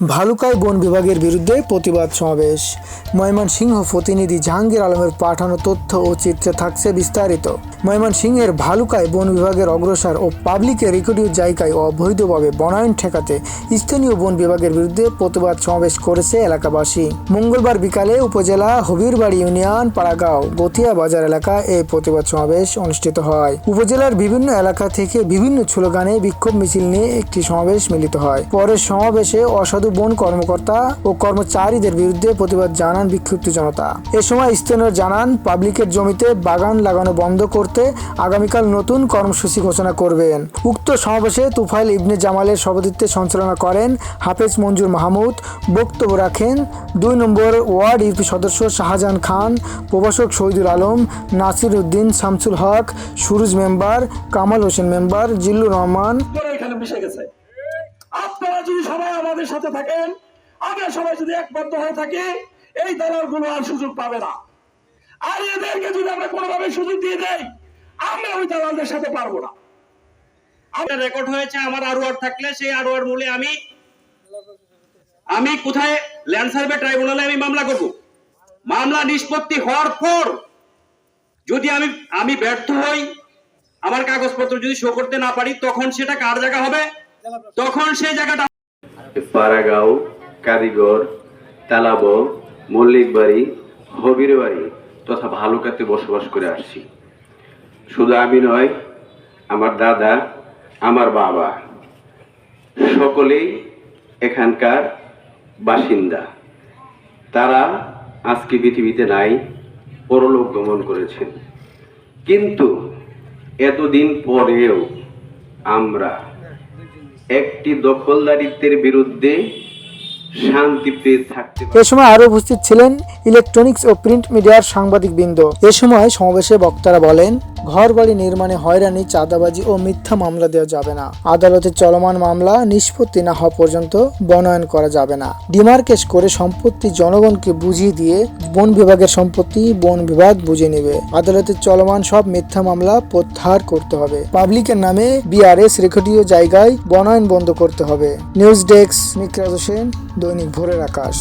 ভালুকায় বন বিভাগের বিরুদ্ধে প্রতিবাদ সমাবেশ। ময়মনসিংহ প্রতিনিধি জাহাঙ্গীর আলমের পাঠানো তথ্য ও চিত্রে থাকছে বিস্তারিত। ময়মনসিংহের ভালুকায় বন বিভাগের অগ্রসর ও পাবলিকের রেকর্ডীয় জায়গায় অবৈধভাবে বনায়ন ঠেকাতে স্থানীয় বন বিভাগের বিরুদ্ধে প্রতিবাদ সমাবেশ করেছে এলাকাবাসী। মঙ্গলবার বিকালে উপজেলা হবিরবাড়ি ইউনিয়ন, পাড়াগাঁও, গতিয়া বাজার এলাকায় এই প্রতিবাদ সমাবেশ অনুষ্ঠিত হয়। উপজেলার বিভিন্ন এলাকা থেকে বিভিন্ন স্লোগানে বিক্ষোভ মিছিল নিয়ে একটি সমাবেশ মিলিত হয়। পরে সমাবেশে অসাধু বন কর্মকর্তা ও কর্মচারীদের বিরুদ্ধে প্রতিবাদ জানান বিক্ষুব্ধ জনতা। এ সময় স্থানীয় জানান, পাবলিকের জমিতে বাগান লাগানো বন্ধ করতে আগামীকাল নতুন কর্মসূচি ঘোষণা করবেন। উক্ত সমাবেশে তুফাইল ইবনে জামালের সভাপতিত্বে সঞ্চালনা করেন হাফেজ মঞ্জুর মাহমুদ। বক্তব্য রাখেন দুই নম্বর ওয়ার্ড ইউপি সদস্য শাহজাহান খান, প্রভাষক শহীদুল আলম নাসির উদ্দিন শামসুল হক, সুরুজ মেম্বার, কামাল হোসেন মেম্বার, জিল্লুর রহমান। এখানে মিশে গেছে। আপনারা যদি সবাই আমাদের সাথে থাকেন, আমরা সবাই যদি একবদ্ধ হয়ে থাকি, এই দালালগুলো আর সুযোগ পাবে না। আর এদেরকে যদি আমরা কোনোভাবে সুযোগ দিয়ে দেই, আমরা ওই দালালদের সাথে পারব না। আমার রেকর্ড হয়েছে, আমার আরওয়ার থাকলে সেই আরওয়ার মূলে আমি আমি কোথায় ল্যান্ড সার্ভে ট্রাইব্যুনালে আমি মামলা করব? মামলা নিষ্পত্তি হওয়ার পর যদি আমি আমি ব্যর্থ হই, আমার কাগজপত্র যদি শো করতে না পারি, তখন সেটা কার জায়গা হবে? তখন সেই জায়গাটা পাড়াগাঁও কারিগর, তালাব, মল্লিকবাড়ি, হবিরবাড়ি তথা ভালুকাতে বসবাস করে আসছি। শুধু আমি নয়, আমার দাদা, আমার বাবা, সকলেই এখানকার বাসিন্দা। তারা আজকে পৃথিবীতে নাই, পরলোক গমন করেছেন। কিন্তু এতদিন পরেও আমরা একটি দখলদারিত্বের বিরুদ্ধে থাকতে এ সময় আরও উপস্থিত ছিলেন ইলেকট্রনিক্স ও প্রিন্ট মিডিয়ার সাংবাদিক বৃন্দ এ সময় সমাবেশে বক্তারা বলেন ঘর বাড়ি নির্মাণে হয়রানি, চাঁদাবাজি ও মিথ্যা মামলা দেওয়া যাবে না। আদালতে চলমান মামলা নিষ্পত্তি না হওয়া পর্যন্ত বনয়ন করা যাবে না। ডিমার্কেশ করে সম্পত্তি জনগণকে বুঝিয়ে দিয়ে বন বিভাগের সম্পত্তি বন বিভাগ বুঝে নেবে। আদালতে চলমান সব মিথ্যা মামলা প্রত্যাহার করতে হবে। পাবলিকের নামে বিআরএস রেকর্ডীয় জায়গায় বনয়ন বন্ধ করতে হবে। নিউজ ডেস্ক মিকরাজ হোসেন, দৈনিক ভোরের আকাশ।